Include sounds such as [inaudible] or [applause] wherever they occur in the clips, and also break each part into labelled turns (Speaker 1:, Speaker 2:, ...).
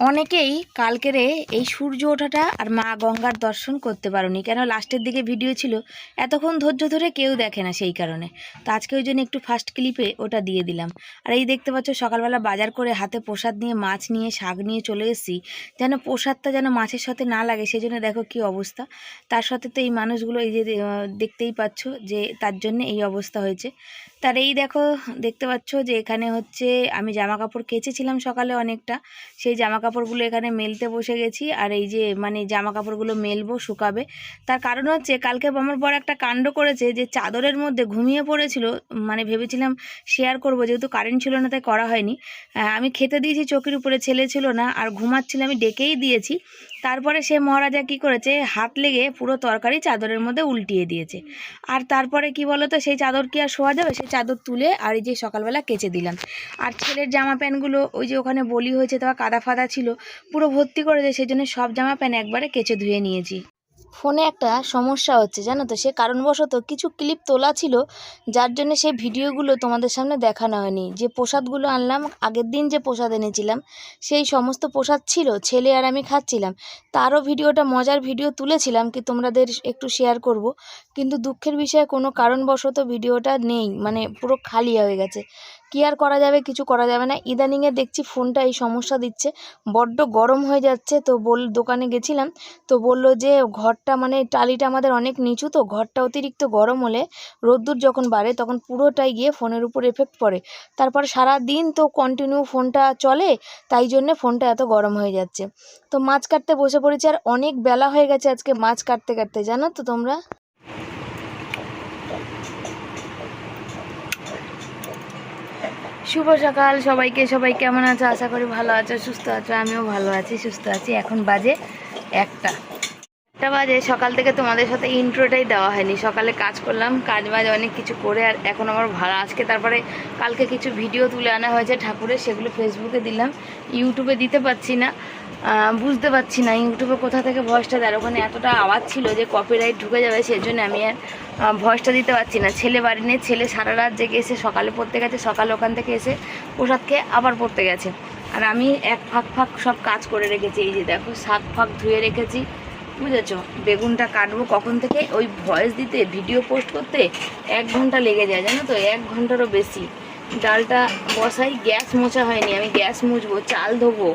Speaker 1: অনেকেই কালকেরে এই সূর্য ওঠাটা আর মা গঙ্গার দর্শন করতে পারোনি। কেন? লাস্টের দিকে ভিডিও ছিল, এতক্ষণ ধৈর্য ধরে কেউ দেখে না সেই কারণে। তো আজকে ওই জন্য একটু ফার্স্ট ক্লিপে ওটা দিয়ে দিলাম। আর এই দেখতে পাচ্ছ, সকালবেলা বাজার করে হাতে প্রসাদ নিয়ে, মাছ নিয়ে, শাক নিয়ে চলে এসেছি। যেন প্রসাদটা যেন মাছের সাথে না লাগে সেই জন্য দেখো কি অবস্থা। তার সাথে তো এই মানুষগুলো এই যে দেখতেই পাচ্ছ যে তার জন্য এই অবস্থা হয়েছে। তার এই দেখো, দেখতে পাচ্ছ যে এখানে হচ্ছে আমি জামা কাপড় কেচেছিলাম সকালে অনেকটা। সেই জামা কাপড়গুলো এখানে মেলতে বসে গেছি আর এই যে মানে জামা কাপড়গুলো মেলবো, শুকাবে। তার কারণ হচ্ছে কালকে আমার বড় একটা কাণ্ড করেছে যে চাদরের মধ্যে ঘুমিয়ে পড়েছিল। মানে ভেবেছিলাম শেয়ার করব, যেহেতু কারেন্ট ছিল না তাই করা হয়নি। আমি খেতে দিয়েছি, চোখের উপরে ছেলে ছিল না। আর ঘুমাচ্ছিল, আমি ডেকেই দিয়েছি। তারপরে সে মহারাজা কি করেছে? হাত লেগে পুরো তরকারি চাদরের মধ্যে উল্টিয়ে দিয়েছে। আর তারপরে কি তো সেই চাদর কি আর শোয়া যাবে? সেই চাদর তুলে আর এই যে সকালবেলা কেচে দিলাম। আর ছেলের জামা প্যান্টগুলো ওই যে ওখানে বলি হয়েছে, তারপর কাদা ফাদা ছিল, পুরো ভর্তি করে সেই জন্য সব জামা প্যান্ট একবারে কেচে ধুয়ে নিয়েছি। ফোনে একটা সমস্যা হচ্ছে, জানো তো? সে কারণবশত কিছু ক্লিপ তোলা ছিল, যার জন্য সেই ভিডিওগুলো তোমাদের সামনে দেখানো হয়নি। যে প্রসাদগুলো আনলাম, আগের দিন যে প্রসাদ এনেছিলাম, সেই সমস্ত প্রসাদ ছিল, ছেলে আর আমি খাচ্ছিলাম। তারও ভিডিওটা মজার ভিডিও তুলেছিলাম কি তোমাদের একটু শেয়ার করব। কিন্তু দুঃখের বিষয়ে কোনো কারণবশত ভিডিওটা নেই মানে পুরো খালি হয়ে গেছে। কি আর করা যাবে, কিছু করা যাবে না। ইদানিংয়ে দেখছি ফোনটা এই সমস্যা দিচ্ছে। বড্ড গরম হয়ে যাচ্ছে। তো বল, দোকানে গেছিলাম। তো বলল যে, ঘরটা মানে টালিটা আমাদের অনেক নিচু, তো ঘরটা অতিরিক্ত গরম হলে রোদ্দুর যখন বাড়ে, তখন পুরোটাই গিয়ে ফোনের উপর এফেক্ট পড়ে। তারপর সারা দিন তো কন্টিনিউ ফোনটা চলে, তাই জন্যে ফোনটা এত গরম হয়ে যাচ্ছে। তো মাছ কাটতে বসে পড়েছি, আর অনেক বেলা হয়ে গেছে আজকে মাছ কাটতে কাটতে। জানো তো তোমরা? শুভ সকাল, সবাইকে, সবাই কেমন আছো? আশা করি ভালো আছো, সুস্থ আছো, আমিও ভালো আছি, সুস্থ আছি। এখন বাজে একটা। একটা বাজে, সকাল থেকে তোমাদের সাথে ইন্ট্রোটাই দেওয়া হয়নি। সকালে কাজ করলাম, কাজ বাজ, অনেক কিছু করে, আর এখন আমার ভালো। আজকে তারপরে কালকে কিছু ভিডিও তুলে আনা হয়েছে ঠাকুরের, সেগুলো ফেসবুকে দিলাম ইউটিউবে দিতে পারছি না। বুঝতে পারছি না, ইউটিউবে কোথা থেকে ভয়েসটা দেয় ওখানে এতটা আওয়াজ ছিল যে কপিরাইট ঢুকে যাবে, সেজন্য আমি আর ভয়েসটা দিতে পারছি না। ছেলে বাড়ি নিয়ে ছেলে সারা রাত জেগে এসে সকালে পড়তে গেছে, সকালে ওখান থেকে এসে প্রসাদ খেয়ে আবার পড়তে গেছে। আর আমি এক ফাঁক ফাঁক সব কাজ করে রেখেছি, এই যে দেখো, শাক ফাঁক ধুয়ে রেখেছি, বুঝেছ? বেগুনটা কাটবো কখন থেকে? ওই ভয়েস দিতে ভিডিও পোস্ট করতে এক ঘণ্টা লেগে যায়, জানো তো? এক ঘন্টারও বেশি। ডালটা বসাই, গ্যাস মোছা হয়নি, আমি গ্যাস মুছবো, চাল ধোবো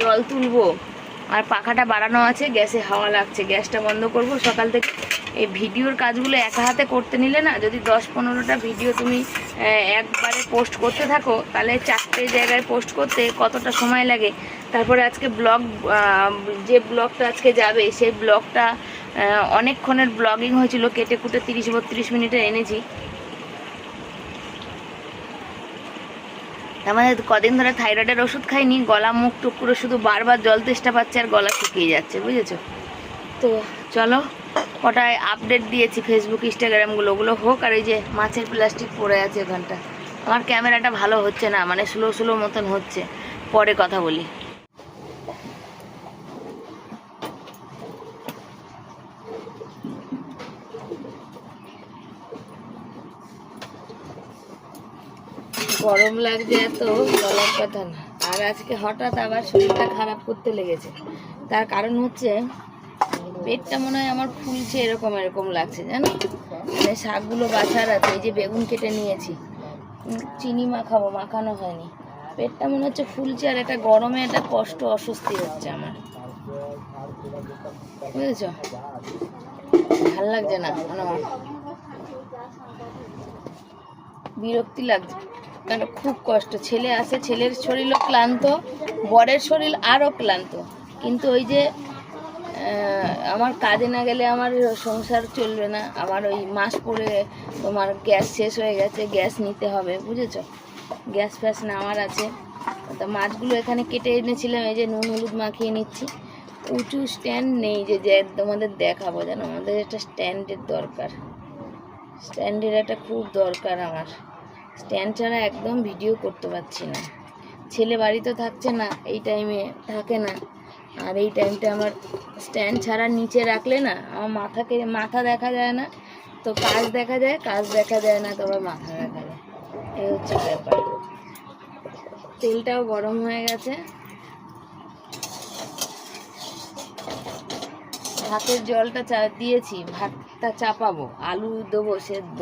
Speaker 1: জল তুলবো। আর পাখাটা বাড়ানো আছে, গ্যাসে হাওয়া লাগছে। গ্যাসটা বন্ধ করব। সকাল থেকে এই ভিডিওর কাজগুলো একা হাতে করতে নিলে না, যদি দশ পনেরোটা ভিডিও তুমি একবারে পোস্ট করতে থাকো, তাহলে চারটে জায়গায় পোস্ট করতে কতটা সময় লাগে? তারপরে আজকে ব্লগ যে ব্লগটা আজকে যাবে, সেই ব্লগটা অনেকক্ষণের ব্লগিং হয়েছিল। কেটে কুটে তিরিশ বত্রিশ মিনিটে এনেছি। আমাদের কদিন ধরে থাইরয়েডের ওষুধ খাইনি গলা মুখ টুক করে শুধু বারবার জল তেষ্টা পাচ্ছে আর গলা শুকিয়ে যাচ্ছে বুঝেছ? তো চলো কটায় আপডেট দিয়েছি ফেসবুক ইনস্টাগ্রামগুলো ওগুলো হোক আর এই যে মাছের প্লাস্টিক পড়ে আছে ওখানটা আমার ক্যামেরাটা ভালো হচ্ছে না মানে স্লো স্লো মতন হচ্ছে। পরে কথা বলি। গরম লাগছে এত বলার কথা না। আর আজকে হঠাৎ আবার শরীরটা খারাপ করতে লেগেছে। তার কারণ হচ্ছে, পেটটা মনে হয় আমার ফুলছে এরকম এরকম লাগছে, জানো? মানে শাকগুলো বাছার আছে, এই যে বেগুন কেটে নিয়েছি। চিনি মাখাবো, মাখানো হয়নি। পেটটা মনে হচ্ছে ফুলছে আর একটা গরমে একটা কষ্ট, অস্বস্তি হচ্ছে আমার। বুঝেছ? ভালো লাগছে না মানে আমার। বিরক্তি লাগছে। কেন? খুব কষ্ট। ছেলে আসে ছেলের শরীরও ক্লান্ত, বরের শরীর আরও ক্লান্ত। কিন্তু ওই যে আমার কাজে না গেলে আমার সংসার চলবে না। আমার ওই মাস পরে তোমার গ্যাস শেষ হয়ে গেছে, গ্যাস নিতে হবে, বুঝেছ? গ্যাস ফ্যাস নেওয়ার আছে। তো মাছগুলো এখানে কেটে এনেছিলাম, এই যে নুন, হলুদ মাখিয়ে নিচ্ছি। উঁচু স্ট্যান্ড নেই যে যে তোমাদের দেখাবো জানো আমাদের একটা স্ট্যান্ডের দরকার। স্ট্যান্ডের একটা খুব দরকার আমার। স্ট্যান্ড ছাড়া একদম ভিডিও করতে পারছি না। ছেলে বাড়িতে থাকছে না, এই টাইমে থাকে না। আর এই টাইমটা আমার স্ট্যান্ড ছাড়া নিচে রাখলে না, আমার মাথাকে মাথা দেখা যায় না। তো কাজ দেখা যায়, কাজ দেখা যায় না, তো আবার মাথা দেখা যায়। এই হচ্ছে ব্যাপার। তেলটাও গরম হয়ে গেছে। ভাতের জলটা চা, দিয়েছি, ভাতটা চাপাবো, আলু দেবো সেদ্ধ।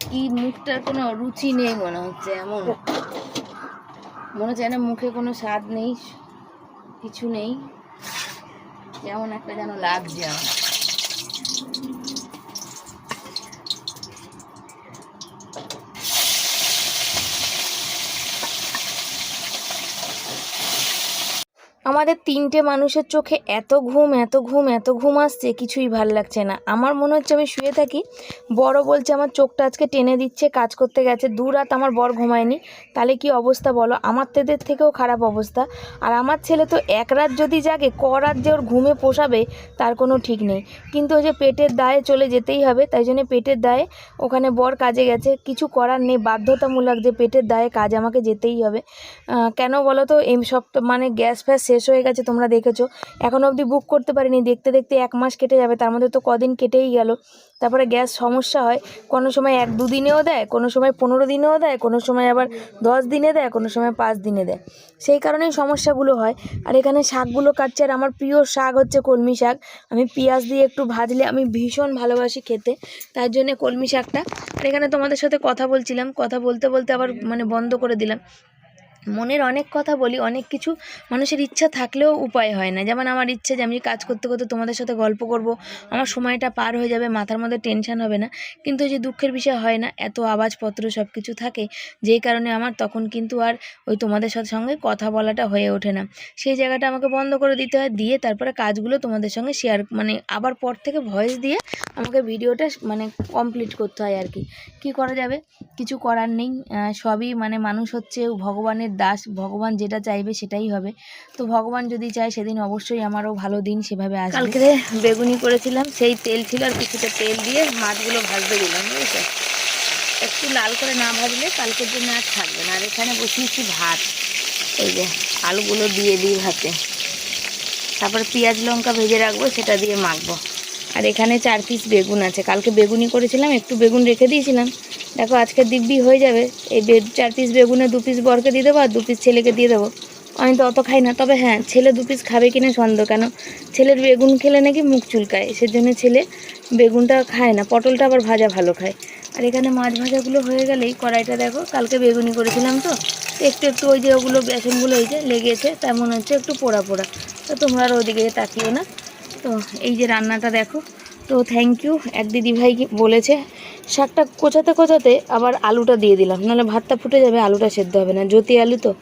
Speaker 1: কি মুখটার কোনো রুচি নেই মনে হচ্ছে, এমন। মনে হচ্ছে না মুখে কোনো স্বাদ নেই, কিছু নেই। কেমন একটা যেন লাগছে আমার। আমাদের তিনটে মানুষের চোখে এত ঘুম এত ঘুম এত ঘুম আসছে, কিছুই ভালো লাগছে না। আমার মনে হচ্ছে আমি শুয়ে থাকি। বড় বলছে, আমার চোখটা আজকে টেনে দিচ্ছে, কাজ করতে গেছে। দু রাত আমার বর ঘুমায়নি। তাহলে কি অবস্থা বলো? আমার তেদের থেকেও খারাপ অবস্থা। আর আমার ছেলে তো এক রাত যদি জাগে, ক রাত যে ওর ঘুমে পোষাবে, তার কোনো ঠিক নেই। কিন্তু ওই যে পেটের দায়ে চলে যেতেই হবে, তাই জন্য পেটের দায়ে ওখানে বর কাজে গেছে। কিছু করার নেই, বাধ্যতামূলক যে পেটের দায়ে কাজ আমাকে যেতেই হবে। কেন বলো তো? এই সব মানে গ্যাস ফ্যাস শেষ হয়ে গেছে, তোমরা দেখেছ। এখনও অবধি বুক করতে পারিনি, দেখতে দেখতে এক মাস কেটে যাবে, তার মধ্যে তো কদিন কেটেই গেল। তারপরে গ্যাস সমস্যা হয়, কোনো সময় এক দুদিনেও দেয়, কোনো সময় পনেরো দিনেও দেয়, কোনো সময় আবার দশ দিনে দেয়, কোনো সময় পাঁচ দিনে দেয়। সেই কারণেই সমস্যাগুলো হয়। আর এখানে শাকগুলো কাটছে, আর আমার প্রিয় শাক হচ্ছে কলমি শাক। আমি পেঁয়াজ দিয়ে একটু ভাজলে আমি ভীষণ ভালোবাসি খেতে, তার জন্য কলমি শাকটা। আর এখানে তোমাদের সাথে কথা বলছিলাম, কথা বলতে বলতে আবার মানে বন্ধ করে দিলাম। মনের অনেক কথা বলি, অনেক কিছু মানুষের ইচ্ছা থাকলেও উপায় হয় না। যেমন আমার ইচ্ছে যে আমি কাজ করতে করতে তোমাদের সাথে গল্প করব, আমার সময়টা পার হয়ে যাবে, মাথার মধ্যে টেনশান হবে না। কিন্তু যে দুঃখের বিষয় হয় না, এত আওয়াজপত্র সব কিছু থাকে, যেই কারণে আমার তখন কিন্তু আর ওই তোমাদের সাথে সঙ্গে কথা বলাটা হয়ে ওঠে না। সেই জায়গাটা আমাকে বন্ধ করে দিতে হয়, দিয়ে তারপরে কাজগুলো তোমাদের সঙ্গে শেয়ার মানে আবার পর থেকে ভয়েস দিয়ে আমাকে ভিডিওটা মানে কমপ্লিট করতে হয় আর কি। কী করা যাবে? কিছু করার নেই সবই মানে মানুষ হচ্ছে, ভগবানের দাস, ভগবান যেটা চাইবে সেটাই হবে। তো ভগবান যদি চায় সেদিন অবশ্যই আমারও ভালো দিন সেভাবে আসবে। কালকে বেগুনি করেছিলাম, সেই তেল ছিল আর কিছুটা তেল দিয়ে মাছগুলো ভাজতে দিলাম, বুঝেছ? একটু লাল করে না ভাজলে কালকের জন্য আর থাকবে না। আর এখানে বসিয়েছি ভাত। এই যে আলুগুলো দিয়ে দিই ভাতে। তারপর পেঁয়াজ লঙ্কা ভেজে রাখব, সেটা দিয়ে মাখবো। আর এখানে চার পিস বেগুন আছে। কালকে বেগুনি করেছিলাম, একটু বেগুন রেখে দিয়েছিলাম। দেখো আজকে দিব্যি হয়ে যাবে। এই চার পিস বেগুনে দু পিস বরকে দিয়ে দেবো আর দু পিস ছেলেকে দিয়ে দেবো। আমি তো অত খাই না, তবে হ্যাঁ ছেলে দু পিস খাবে কিনা সন্দেহ। কেন? ছেলের বেগুন খেলে নাকি মুখ চুলকায়, সেজন্য ছেলে বেগুনটা খায় না, পটলটা আবার ভাজা ভালো খায়। আর এখানে মাছ ভাজাগুলো হয়ে গেলেই কড়াইটা দেখো, কালকে বেগুনি করেছিলাম তো। একটু একটু ওই যে ওগুলো বেসনগুলো ওই যে লেগেছে, তেমন হচ্ছে একটু পোড়া পোড়া। তো তোমরা আর ওদিকে তাকিও না। তো এই যে রান্নাটা দেখো। তো থ্যাংক ইউ এক দিদি ভাই বলেছে, শাকটা কোচাতে কোচাতে আবার আলুটা দিয়ে দিলাম, নাহলে ভাতটা ফুটে যাবে, আলুটা সেদ্ধ হবে না। জ্যোতি আলু তো,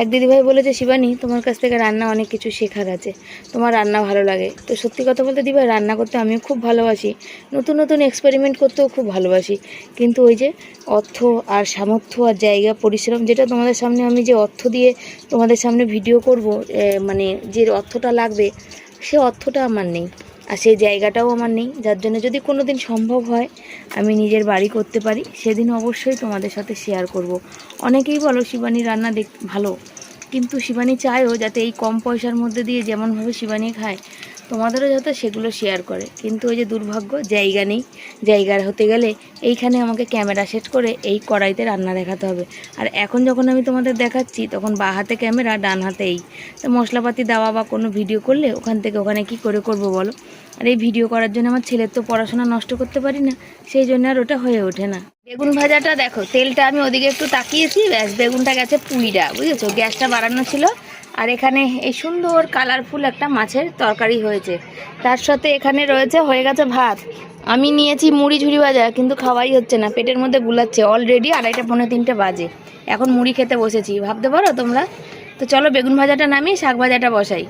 Speaker 1: এক দিদি ভাই বলেছে, শিবানী, তোমার কাছ থেকে রান্না অনেক কিছু শেখার আছে, তোমার রান্না ভালো লাগে। তো সত্যি কথা বলতে দিদি ভাই, রান্না করতে আমিও খুব ভালোবাসি, নতুন নতুন এক্সপেরিমেন্ট করতেও খুব ভালোবাসি। কিন্তু ওই যে অর্থ আর সামর্থ্য আর জায়গা, পরিশ্রম, যেটা তোমাদের সামনে আমি যে অর্থ দিয়ে তোমাদের সামনে ভিডিও করব মানে যে অর্থটা লাগবে সে অর্থটা আমার নেই আর সেই জায়গাটাও আমার নেই যার জন্য যদি কোনো দিন সম্ভব হয় আমি নিজের বাড়ি করতে পারি সেদিন অবশ্যই তোমাদের সাথে শেয়ার করব। অনেকেই বলো শিবানী রান্না দেখ, ভালো কিন্তু শিবানী চায়ও যাতে এই কম পয়সার মধ্যে দিয়ে যেমনভাবে শিবানী খায় তোমাদেরও যাতে সেগুলো শেয়ার করে। কিন্তু ওই যে দুর্ভাগ্য, জায়গা নেই। জায়গার হতে গেলে এইখানে আমাকে ক্যামেরা সেট করে এই কড়াইতে রান্না দেখাতে হবে। আর এখন যখন আমি তোমাদের দেখাচ্ছি, তখন বা হাতে ক্যামেরা ডান হাতে এই। তো মশলাপাতি দেওয়া বা কোনো ভিডিও করলে ওখান থেকে ওখানে কি করে করব বলো? আর এই ভিডিও করার জন্য আমার ছেলের তো পড়াশোনা নষ্ট করতে পারি না, সেই জন্য আর ওটা হয়ে ওঠে না। বেগুন ভাজাটা দেখো, তেলটা আমি ওদিকে একটু তাকিয়েছি, ব্যাস বেগুনটা গেছে পুইটা বুঝেছ? গ্যাসটা বাড়ানো ছিল আর এখানে এই সুন্দর কালারফুল একটা মাছের তরকারি হয়েছে। তার সাথে এখানে রয়েছে হয়ে গেছে ভাত। আমি নিয়েছি মুড়ি ঝুড়ি ভাজা, কিন্তু খাওয়াই হচ্ছে না। পেটের মধ্যে গুলাচ্ছে অলরেডি আড়াইটা পনেরো তিনটে বাজে। এখন মুড়ি খেতে বসেছি। ভাবতে পারো তোমরা? তো চলো বেগুন ভাজাটা নামিয়ে শাক ভাজাটা বসাই।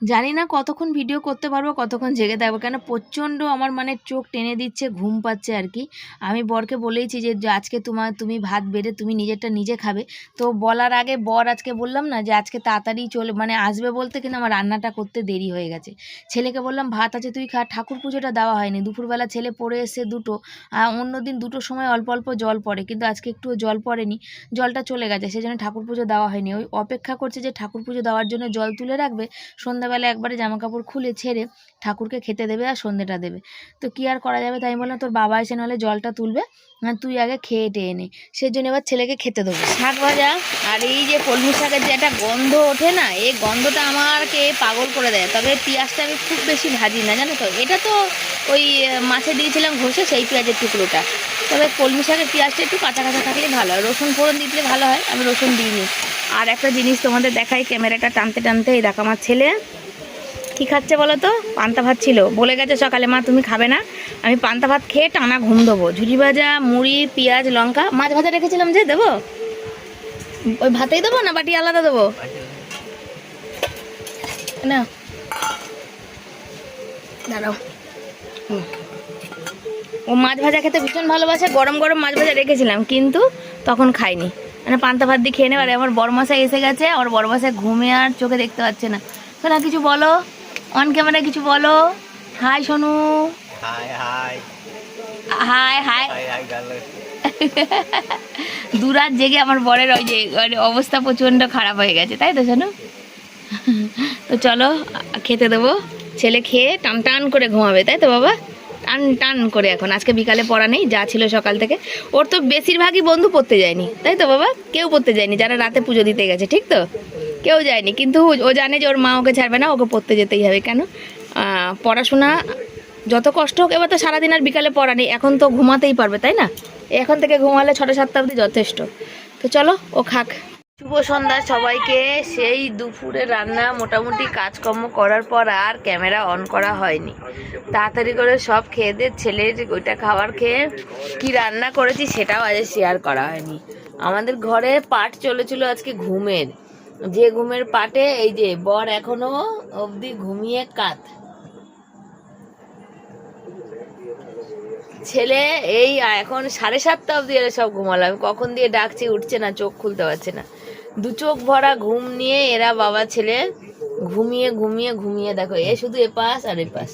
Speaker 1: জানি না কতক্ষণ ভিডিও করতে পারব, কতক্ষণ জেগে থাকব, কেন প্রচণ্ড আমার মানে চোখ টেনে দিচ্ছে, ঘুম পাচ্ছে আর কি। আমি বরকে বলেইছি যে আজকে তোমার তুমি ভাত বেড়ে তুমি নিজেরটা নিজে খাবে। তো বলার আগে বর আজকে বললাম না যে, আজকে তাড়াতাড়ি চলে মানে আসবে বলতে কিন্তু আমার রান্নাটা করতে দেরি হয়ে গেছে। ছেলেকে বললাম, ভাত আছে, তুই খা। ঠাকুর পুজোটা দেওয়া হয়নি। দুপুরবেলা ছেলে পড়ে এসে দুটো আর অন্য দিন দুটোর সময় অল্প অল্প জল পড়ে, কিন্তু আজকে একটুও জল পড়েনি, জলটা চলে গেছে সেই জন্য ঠাকুর পুজো দেওয়া হয়নি। ওই অপেক্ষা করছে যে ঠাকুর পুজো দেওয়ার জন্য জল তুলে রাখবে, সন্ধ্যাবেলা সন্ধ্যাবেলা একবারে জামা কাপড় খুলে ছেড়ে ঠাকুরকে খেতে দেবে আর সন্ধ্যেটা দেবে। তো কি আর করা যাবে তাই বললাম, তোর বাবা এসে নাহলে জলটা তুলবে, আর তুই আগে খেয়ে টেয়ে নে। সেই জন্য এবার ছেলেকে খেতে দেবো। শাক ভাজা আর এই যে কলমি শাকের যে একটা গন্ধ ওঠে না এই গন্ধটা আমারকে পাগল করে দেয়। তবে পেঁয়াজটা আমি খুব বেশি ভাজি না, জানো তো? এটা তো ওই মাছে দিয়েছিলাম ঘষে, সেই পেঁয়াজের টুকরোটা। তবে কলমি শাকের পেঁয়াজটা একটু কাঁচা কাঁচা থাকলে ভালো হয়। রসুন ফোড়ন দিলে ভালো হয়, আমি রসুন দিইনি। আর একটা জিনিস তোমাদের দেখাই, ক্যামেরাটা টানতে টানতে এই দেখো আমার ছেলে। কী খাচ্ছে বলো তো পান্তা ভাত ছিল। বলে গেছে সকালে, মা, তুমি খাবে না। আমি পান্তা ভাত খেয়ে টানা ঘুম দেবো। ঝুড়ি ভাজা, মুড়ি, পেঁয়াজ, লঙ্কা, মাছ ভাজা রেখেছিলাম যে, দেবো? ওই ভাতেই দেবো না, বাটি আলাদা দেবো? না। দাঁড়াও। ও মাছ ভাজা খেতে ভীষণ ভালোবাসে। গরম গরম মাছ ভাজা রেখেছিলাম, কিন্তু তখন খাইনি। মানে পান্তা ভাত দিয়ে খেয়ে নেবে আর আমার বড়মশাই এসে গেছে আমার বড়মশাই ঘুমে আর চোখে দেখতে পাচ্ছে না। শোনা কিছু বলো? অন ক্যামেরা কিছু বলো? Hi Sonu.
Speaker 2: Hi hi
Speaker 1: hi hi দুরাত জেগে আমার বরের ওই যে অবস্থা প্রচণ্ড খারাপ হয়ে গেছে তাই তো শোনো [laughs] তো চলো খেতে দেবো। ছেলে খেয়ে টান টান করে ঘুমাবে তাই তো বাবা? টান টান করে এখন। আজকে বিকালে পড়া নেই, যা ছিল সকাল থেকে। ওর তো বেশিরভাগই বন্ধু পড়তে যায়নি। তাই তো বাবা? কেউ পড়তে যায়নি, যারা রাতে পুজো দিতে গেছে, ঠিক তো? কেউ যায়নি, কিন্তু ও জানে যে ওর মা ওকে ছাড়বে না, ওকে পড়তে যেতেই হবে। কেন? পড়াশোনা যত কষ্ট হোক, এবার তো সারাদিন আর বিকালে পড়া নেই। এখন তো ঘুমাতেই পারবে, তাই না? এখন থেকে ঘুমালে ছটা, সাতটা অবধি যথেষ্ট। তো চলো, ও খাক। শুভ সন্ধ্যা সবাইকে। সেই দুপুরে রান্না মোটামুটি কাজকর্ম করার পর আর ক্যামেরা অন করা হয়নি। তাড়াতাড়ি করে সব খেয়ে দিয়ে ছেলের ওইটা খাবার খেয়ে কি রান্না করেছি সেটাও আজ শেয়ার করা হয়নি। আমাদের ঘরে পাট চলেছিল আজকে ঘুমের। যে ঘুমের পাটে এই যে বর এখনও অবধি ঘুমিয়ে কাত। ছেলে এই এখন সাড়ে সাতটা অবধি সব ঘুমালাম কখন দিয়ে ডাকছি উঠছে না, চোখ খুলতে পারছে না। দু চোখ ভরা ঘুম নিয়ে এরা বাবা ছেলে ঘুমিয়ে ঘুমিয়ে ঘুমিয়ে দেখো এ শুধু এপাশ আর এপাশ।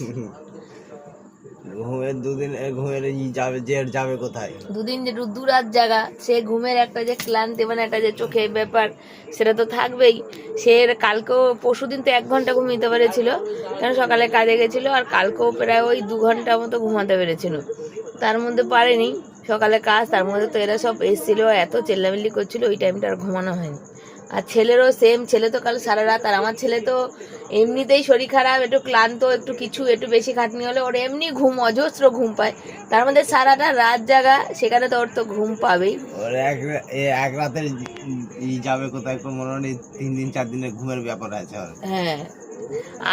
Speaker 2: ঘুমের দুদিন এ ঘুমের যাবে জের যাবে কোথায়?
Speaker 1: দুদিন যে দু রাত জাগা সে ঘুমের একটা যে ক্লান্তি মানে একটা যে চোখে ব্যাপার সেটা তো থাকবেই। সে কালকেও পরশুদিন তো এক ঘণ্টা ঘুমিয়ে পেরেছিল কারণ সকালে কাজে গেছিল আর কালকেও প্রায় ওই দু ঘণ্টা মতো ঘুমাতে পেরেছিল। তার মধ্যে পারেনি। সকালে কাজ তার মধ্যে তো এরা সব এসেছিল এত চেল্লামিল্লি করছিল ওই টাইমটা আর ঘুমানো হয়নি। আর ছেলেরও সেম ছেলে তো কাল সারা রাত আর আমার ছেলে তো এমনিতেই শরীর খারাপ একটু ক্লান্ত একটু কিছু একটু বেশি খাটনি হলে ওর এমনি ঘুম অজস্র ঘুম পায়। তার মধ্যে সারাটা রাত জাগা সেখানে তো ওর তো ঘুম পাবেই।
Speaker 2: এক রাতের যাবে কোথায় মনে নেই তিন দিন চার দিনের ঘুমের ব্যাপার আছে
Speaker 1: হ্যাঁ।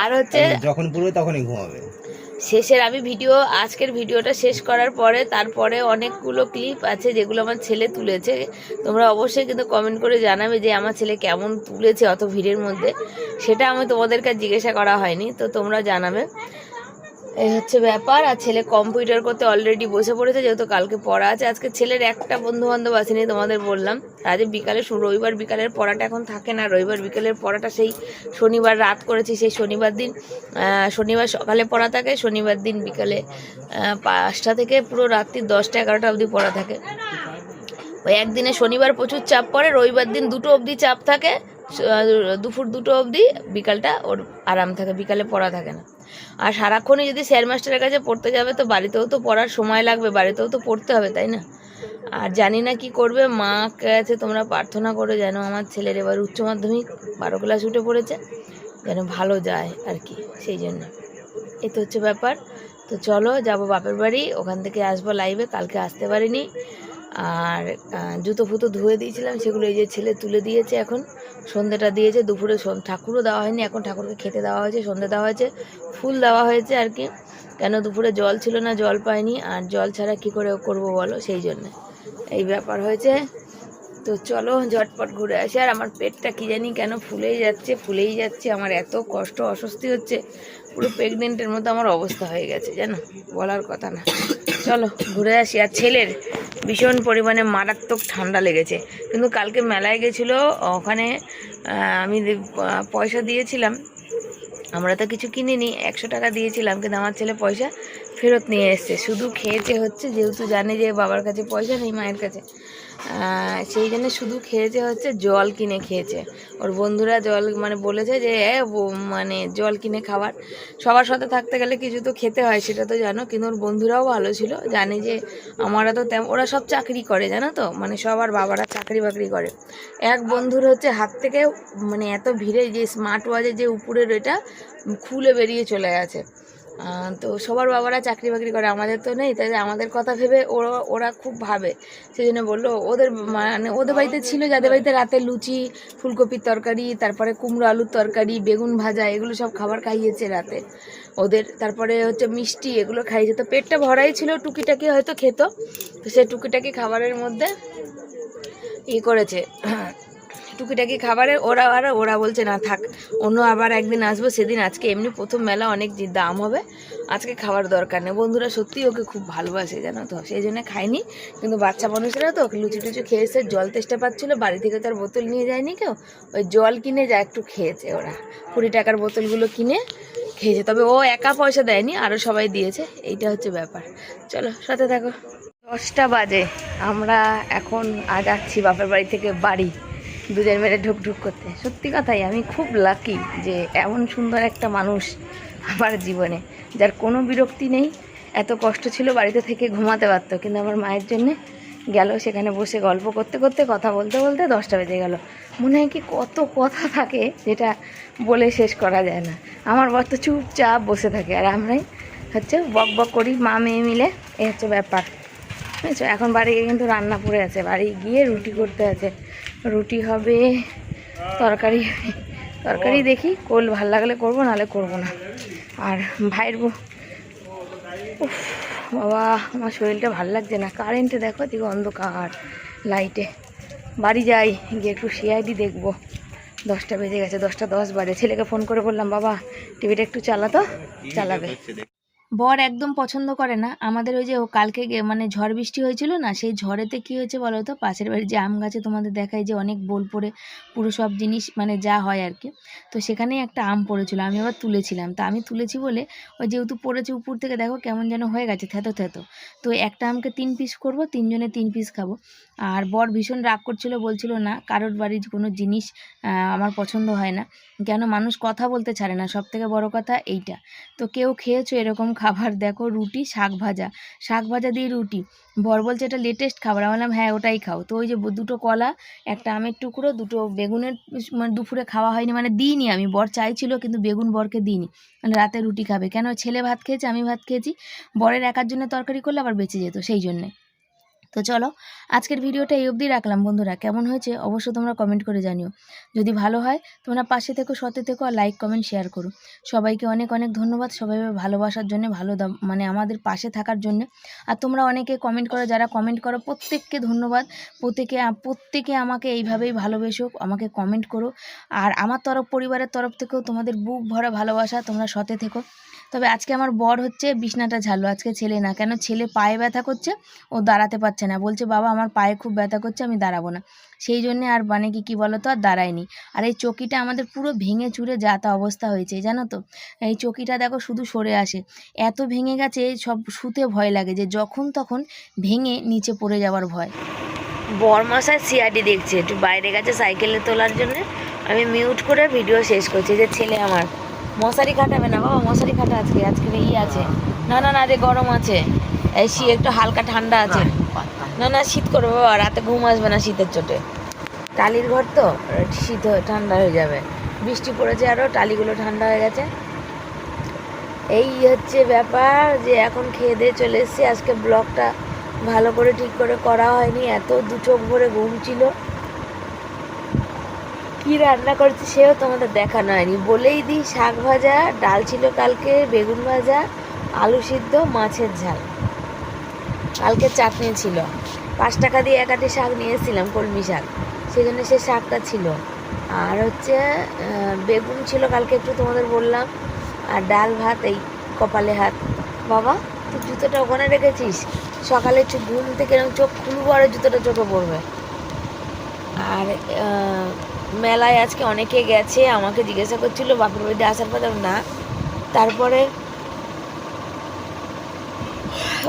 Speaker 1: আর হচ্ছে
Speaker 2: যখন পুরো তখনই ঘুমাবে।
Speaker 1: শেষের আমি ভিডিও, আজকের ভিডিওটা শেষ করার পরে তারপরে অনেকগুলো ক্লিপ আছে যেগুলো আমার ছেলে তুলেছে। তোমরা অবশ্যই কিন্তু কমেন্ট করে জানাবে যে আমার ছেলে কেমন তুলেছে অত ভিড়ের মধ্যে। সেটা আমি তোমাদেরকে কাছে জিজ্ঞাসা করা হয়নি, তো তোমরা জানাবে। এই হচ্ছে ব্যাপার, আর ছেলে কম্পিউটার করতে অলরেডি বসে পড়েছে, যেহেতু কালকে পড়া আছে। আজকে ছেলের একটা বন্ধু বান্ধব আসেনি তোমাদের বললাম আজ বিকালে রবিবার বিকালের পড়াটা এখন থাকে না, রবিবার বিকালের পড়াটা সেই শনিবার রাত করেছি, সেই শনিবার দিন শনিবার সকালে পড়া থাকে, শনিবার দিন বিকালে পাঁচটা থেকে পুরো রাত্রি দশটা এগারোটা অবধি পড়া থাকে। ওই একদিনে শনিবার প্রচুর চাপ পড়ে, রবিবার দিন দুটো অবধি চাপ থাকে দুপুর দুটো অবধি বিকালটা ওর আরাম থাকে, বিকালে পড়া থাকে না। আর সারাক্ষণই যদি স্যার মাস্টারের কাছে পড়তে যাবে তো বাড়িতেও তো পড়ার সময় লাগবে, বাড়িতেও তো পড়তে হবে, তাই না? আর জানি না কি করবে, মা কাছে তোমরা প্রার্থনা করো যেন আমার ছেলের এবার উচ্চ মাধ্যমিক, বারো ক্লাস উঠে পড়েছে, যেন ভালো যায় আর কি, সেই জন্য। এই তো হচ্ছে ব্যাপার। তো চলো, যাব বাপের বাড়ি, ওখান থেকে আসব লাইভে কালকে আসতে পারিনি। আর জুতো ফুতো ধুয়ে দিয়েছিলাম, সেগুলো এই যে ছেলে তুলে দিয়েছে এখন। সন্ধ্যেটা দিয়েছে, দুপুরে ঠাকুরও দেওয়া হয়নি, এখন ঠাকুরকে খেতে দেওয়া হয়েছে, সন্ধ্যে দেওয়া হয়েছে, ফুল দেওয়া হয়েছে আর কি। কেন দুপুরে জল ছিল না, জল পাইনি আর জল ছাড়া কি করে করব বলো, সেই জন্য। এই ব্যাপার হয়েছে। তো চলো, ঝটপট ঘুরে আসি, আর আমার পেটটা কি জানি কেন ফুলেই যাচ্ছে ফুলেই যাচ্ছে, আমার এত কষ্ট, অস্বস্তি হচ্ছে। পুরো প্রেগনেন্টের মতো আমার অবস্থা হয়ে গেছে, জানো? বলার কথা না। চলো, ঘুরে আসি। আর ছেলের ভীষণ পরিমাণে মারাত্মক ঠান্ডা লেগেছে। কিন্তু কালকে মেলায় গেছিল, ওখানে আমি পয়সা দিয়েছিলাম। আমরা তো কিছু কিনিনি, একশো টাকা দিয়েছিলাম, কিন্তু আমার ছেলে পয়সা ফেরত নিয়ে এসছে। শুধু খেয়েছে হচ্ছে, যেহেতু জানে যে বাবার কাছে পয়সা নেই, মায়ের কাছে। সেই জন্য শুধু খেয়েছে হচ্ছে জল কিনে খেয়েছে। ওর বন্ধুরা জল মানে বলেছে যে মানে জল কিনে খাবার। সবার সাথে থাকতে গেলে কিছু তো খেতে হয়, সেটা তো জানো। কিন্তু ওর বন্ধুরাও ভালো ছিল। জানে যে আমরা তো তেম, ওরা সব চাকরি করে, জানো তো? মানে সবার বাবারা চাকরি বাকরি করে। এক বন্ধুর হচ্ছে হাত থেকে মানে এত ভিড়ে যে স্মার্ট ওয়াচের যে উপরের এটা, খুলে বেরিয়ে চলে গেছে। তো সবার বাবারা চাকরি বাকরি করে, আমাদের তো নেই তাই আমাদের কথা ভেবে ওরা ওরা খুব ভাবে। সেই জন্য বলল, ওদের মানে ওদের বাড়িতে ছিল যাদের বাড়িতে রাতে লুচি, ফুলকপির তরকারি, তারপরে কুমড়ো আলুর তরকারি, বেগুন ভাজা, এগুলো সব খাবার খাইয়েছে রাতে। ওদের, তারপরে হচ্ছে মিষ্টি, এগুলো খাইয়েছে। তো পেটটা ভরাই ছিল, টুকিটাকি হয়তো খেত, তো সে টুকিটাকি খাবারের মধ্যে ই করেছে। টুকিটাকি খাবারে ওরা আর ওরা বলছে, না, থাক, অন্য আবার একদিন আসব, সেদিন আজকে এমনি প্রথম মেলা, অনেক দাম হবে, আজকে খাবার দরকার নেই। বন্ধুরা, সত্যি ওকে খুব ভালোবাসে, জানো তো, সেই জন্য খায়নি কিন্তু বাচ্চা মানুষেরা তো লুচি টুচি খেয়েছে জল তেষ্টা পাচ্ছিলো, বাড়ি থেকে তার বোতল নিয়ে যায়নি কেউ, ওই জল কিনে যা একটু খেয়েছে ওরা, কুড়ি টাকার বোতলগুলো কিনে খেয়েছে, তবে ও একা পয়সা দেয়নি আরও সবাই দিয়েছে, এইটা হচ্ছে ব্যাপার। চলো, সাথে থাকো। দশটা বাজে, আমরা এখন আ যাচ্ছি বাপের বাড়ি থেকে বাড়ি। দুজন ঢুক ঢুক করতে। সত্যি কথাই, আমি খুব লাকি যে এমন সুন্দর একটা মানুষ আমার জীবনে, যার কোনো বিরক্তি নেই। এত কষ্ট ছিল বাড়িতে থেকে ঘুমাতে পারতো, কিন্তু আমার মায়ের জন্যে গেল সেখানে বসে গল্প করতে করতে, কথা বলতে বলতে দশটা বেজে গেল। মনে হয় কি কত কথা থাকে যেটা বলে শেষ করা যায় না। আমার বর তো চুপচাপ বসে থাকে আর আমরাই হচ্ছে বক বক করি, মা মেয়ে মিলে। এই হচ্ছে ব্যাপার। বুঝেছ? এখন বাড়ি গিয়ে কিন্তু রান্না পড়ে আছে, বাড়ি গিয়ে রুটি করতে আছে। রুটি হবে তরকারি তরকারি দেখি কোল ভালো লাগলে করব নাহলে করব না। আর ভাইয়ের বাবা আমার শরীরটা ভালো লাগছে না। কারেন্টে দেখো দিকে অন্ধকার লাইটে। বাড়ি যাই গিয়ে একটু সিআইডি দেখব। দশটা বেজে গেছে দশটা দশ বাজে। ছেলেকে ফোন করে বললাম বাবা টিভিটা একটু চালাতো? চালাবে। বর একদম পছন্দ করে না। আমাদের ওই যে ও কালকে মানে ঝড় বৃষ্টি হয়েছিল না, সেই ঝড়েতে কি হয়েছে বলো তো? পাশের বাড়ির যে আম গাছে তোমাদের দেখায় যে অনেক বোল পড়ে পুরো সব জিনিস মানে যা হয় আর কি। তো সেখানেই একটা আম পড়েছিল, আমি আবার তুলেছিলাম। তা আমি তুলেছি বলে ওই যেহেতু পড়েছে উপর থেকে দেখো কেমন যেন হয়ে গেছে, থেতো থেতো। তো একটা আমকে তিন পিস করব, তিনজনে তিন পিস খাব। আর বর ভীষণ রাগ করছিল, বলছিল না, কারোর বাড়ির কোনো জিনিস আমার পছন্দ হয় না। কেন মানুষ কথা বলতে ছাড়ে না সব থেকে বড় কথা এইটা। তো কেউ খেয়েছো এরকম খাবার দেখো রুটি, শাক ভাজা। শাক ভাজা দিয়ে রুটি। বর বলছে, এটা লেটেস্ট খাবার। আমি বললাম হ্যাঁ ওটাই খাও। তো ওই যে দুটো কলা, একটা আমের টুকরো, দুটো বেগুনের মানে দুপুরে খাওয়া হয়নি মানে দিইনি আমি। বর চাইছিল, কিন্তু বেগুন বরকে দিইনি। মানে রাতে রুটি খাবে। কেন? ছেলে ভাত খেয়েছে, আমি ভাত খেয়েছি। বরের একার জন্য তরকারি করলে আবার বেঁচে যেত, সেই জন্যে। তো চলো, আজকের ভিডিওটা এই অবধি রাখলাম বন্ধুরা। কেমন হয়েছে অবশ্যই তোমরা কমেন্ট করে জানিও। যদি ভালো হয়, তোমরা পাশে থেকো সতে থেকো আর লাইক কমেন্ট শেয়ার করো। সবাইকে অনেক অনেক ধন্যবাদ। সবাই ভালোবাসার জন্য, ভালো মানে আমাদের পাশে থাকার জন্য। আর তোমরা অনেকে কমেন্ট করো, যারা কমেন্ট করো, প্রত্যেককে ধন্যবাদ। প্রত্যেকে প্রত্যেকে আমাকে এইভাবেই ভালোবেসো, আমাকে কমেন্ট করো। আর আমার তরফ, পরিবারের তরফ থেকেও তোমাদের বুক ভরা ভালোবাসা, তোমরা সতে থেকো। তবে আজকে আমার বর হচ্ছে বিছনাটা ঝালো আজকে ছেলে না। কেন? ছেলে পায়ে ব্যথা করছে, ও দাঁড়াতে পারছে না। বলছে, বাবা, আমার পায়ে খুব ব্যথা করছে, আমি দাঁড়াবো না। সেই জন্যে আর মানে কি, কী বলো তো আর দাঁড়ায়নি। আর এই চকিটা আমাদের পুরো ভেঙে চুরে যা তা অবস্থা হয়েছে, জানো তো? এই চকিটা দেখো শুধু সরে আসে। এত ভেঙে গেছে, সব শুতে ভয় লাগে যে যখন তখন ভেঙে নিচে পড়ে যাওয়ার ভয়। বরমশাই সিআরডি দেখছে। একটু বাইরে গেছে সাইকেলে তোলার জন্য। আমি মিউট করে ভিডিও শেষ করছি যে ছেলে আমার। মশারি খাটাবে না বাবা মশারি খাটা আজকে আজকে ই আছে। না না না রে গরম আছে। এই শী একটু হালকা ঠান্ডা আছে। না না শীত করবে বাবা রাতে ঘুম আসবে না শীতের চোটে। টালির ঘর তো শীত ঠান্ডা হয়ে যাবে। বৃষ্টি পড়েছে আরও টালিগুলো ঠান্ডা হয়ে গেছে। এই হচ্ছে ব্যাপার যে এখন খেয়ে দিয়ে চলে এসেছি। আজকে ব্লগটা ভালো করে ঠিক করে করা হয়নি। এত দু চোখ ভরে ঘুম ছিল। কি রান্না করছি সেও তোমাদের দেখানো হয়নি। বলেই দিই, শাক ভাজা, ডাল ছিল কালকে, বেগুন ভাজা, আলু সিদ্ধ, মাছের ঝাল। কালকে চাটনি ছিল। পাঁচ টাকা দিয়ে একাটি শাক নিয়ে এসেছিলাম কলমি শাক। সেই জন্য সে শাকটা ছিল। আর হচ্ছে বেগুন ছিল কালকে একটু তোমাদের বললাম, আর ডাল ভাত, এই কপালে হাত। বাবা, তুই জুতোটা ওখানে রেখেছিস? সকালে একটু ঘুম থেকে চোখ খুলবো আর জুতোটা চোখে পড়বে। আর মেলায় আজকে অনেকে গেছে, আমাকে জিজ্ঞাসা করছিল, বাপের বাড়িতে আসার পর না? তারপরে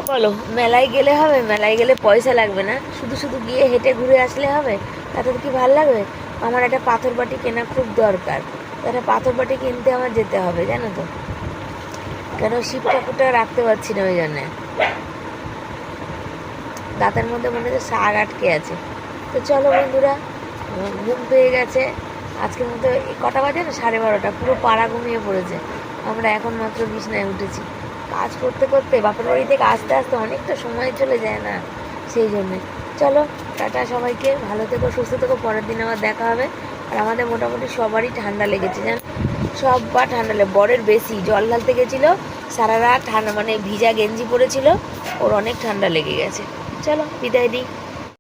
Speaker 1: বলো, মেলায় গেলে হবে? মেলায় গেলে পয়সা লাগবে না? শুধু শুধু গিয়ে হেঁটে ঘুরে আসলে হবে? তাতে কি ভালো লাগবে? আমার একটা পাথর বাটি কেনা খুব দরকার। একটা পাথর বাটি কিনতে আমার যেতে হবে, জানো তো? কেন শিব ঠাকুরটা রাখতে পারছি না ওই জন্যে। দাঁতের মধ্যে মনে হচ্ছে শাক আটকে আছে। তো চলো বন্ধুরা ঘুম পেয়ে গেছে। আজকের মতো কটা বাজে না? সাড়ে বারোটা। পুরো পাড়া ঘুমিয়ে পড়েছে। আমরা এখন মাত্র বিছনায় উঠেছি। কাজ করতে করতে বাপের বাড়ি থেকে আসতে আসতে অনেকটা সময় চলে যায় না? সেই জন্যে। চলো, টাটা সবাইকে। ভালো থেকো, সুস্থ থেকো। পরের দিন আবার দেখা হবে। আর আমাদের মোটামুটি সবারই ঠান্ডা লেগেছে, জান? সববার ঠান্ডা লেগে বরের বেশি। জল ঢালতে গেছিল। সারা রাত ঠান্ডা মানে ভিজা গেঞ্জি পরেছিল। ওর অনেক ঠান্ডা লেগে গেছে। চলো, বিদায় দিই।